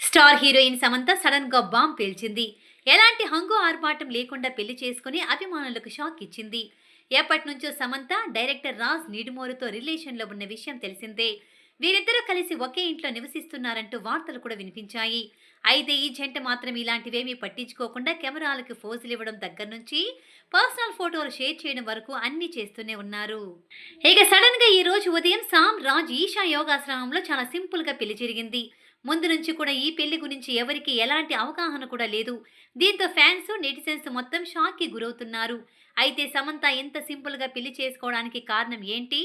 Star heroine Samantha సడన్గా bomb పేల్చింది. ఎలాంటి హంగు ఆర్భాటం లేకుండా పెళ్ళి చేసుకుని అభిమానులకు షాక్ ఇచ్చింది. ఎప్పటి నుంచో సమంత డైరెక్టర్ రాజ్ నిడుమోరుతో రిలేషన్లో ఉన్న విషయం తెలిసిందే. వీరిద్దరూ కలిసి ఒకే ఇంట్లో నివసిస్తున్నారంటూ వార్తలు కూడా వినిపించాయి. అయితే ఈ జంట మాత్రం ఇలాంటివేమీ పట్టించుకోకుండా కెమెరాలకు ఫోజులు ఇవ్వడం దగ్గర నుంచి పర్సనల్ ఫోటోలు షేర్ చేయడం వరకు అన్ని చేస్తూనే ఉన్నారు. ఇక సడన్గా ఈ రోజు ఉదయం సామ్ రాజ్ ఈషా యోగాశ్రమంలో చాలా సింపుల్గా పెళ్ళి జరిగింది. ముందు నుంచి కూడా ఈ పెళ్ళి గురించి ఎవరికి ఎలాంటి అవగాహన కూడా లేదు. దీంతో ఫ్యాన్స్ నెటిజన్స్ మొత్తం షాక్కి గురవుతున్నారు. అయితే సమంత ఎంత సింపుల్గా పెళ్ళి చేసుకోవడానికి కారణం ఏంటి?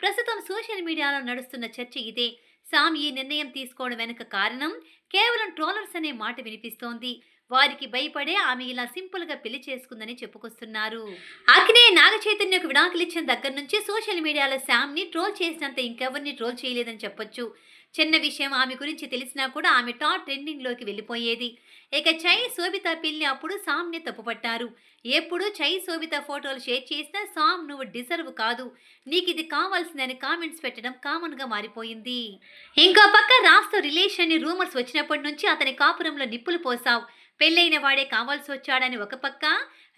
ప్రస్తుతం సోషల్ మీడియాలో నడుస్తున్న చర్చ ఇదే. సామ్ ఈ నిర్ణయం తీసుకోవడం వెనుక కారణం కేవలం ట్రోలర్స్ అనే మాట వినిపిస్తోంది. వారికి భయపడే ఆమె ఇలా సింపుల్గా పెళ్ళి చేసుకుందని చెప్పుకొస్తున్నారు. అగ్నే నాగ చైతన్యకు విడాకులు ఇచ్చిన దగ్గర నుంచి సోషల్ మీడియాలో శామ్ని ట్రోల్ చేసినంత ఇంకెవరిని ట్రోల్ చేయలేదని చెప్పొచ్చు. చిన్న విషయం ఆమె గురించి తెలిసినా కూడా ఆమె టాప్ ట్రెండింగ్లోకి వెళ్ళిపోయేది. ఇక చై శోభిత పెళ్ళి అప్పుడు సామ్ని తప్పుపట్టారు. ఎప్పుడు చై శోభిత ఫోటోలు షేర్ చేసినా సామ్ నువ్వు డిజర్వ్ కాదు. నీకు ఇది కావాల్సిందని కామెంట్స్ పెట్టడం కామన్గా మారిపోయింది. ఇంకో పక్క రాస్తో రిలేషన్ని రూమర్స్ వచ్చినప్పటి నుంచి అతని కాపురంలో నిప్పులు పోసావు. పెళ్ళైన వాడే కావాల్సి వచ్చాడని ఒక పక్క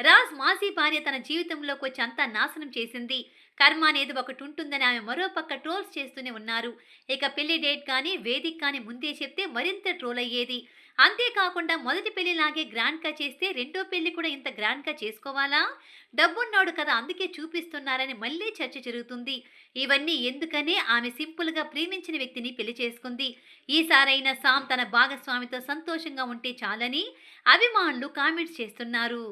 రాజ్ మాజీ భార్య తన జీవితంలోకి వచ్చి అంతా నాశనం చేసింది. కర్మ అనేది ఒకటి ఉంటుందని ఆమె మరో పక్క ట్రోల్స్ చేస్తూనే ఉన్నారు. ఇక పెళ్ళి డేట్ కానీ వేదిక కానీ ముందే చెప్తే మరింత ట్రోల్ అయ్యేది అంతేకాకుండా మొదటి పెళ్ళిలాగే గ్రాండ్గా చేస్తే రెండో పెళ్ళి కూడా ఇంత గ్రాండ్గా చేసుకోవాలా? డబ్బున్నాడు కదా అందుకే చూపిస్తున్నారని మళ్ళీ చర్చ జరుగుతుంది. ఇవన్నీ ఎందుకనే ఆమె సింపుల్గా ప్రేమించిన వ్యక్తిని పెళ్ళి చేసుకుంది. ఈసారైనా సామ్ తన భాగస్వామితో సంతోషంగా ఉంటే చాలని అభిమానులు కామెంట్స్ చేస్తున్నారు.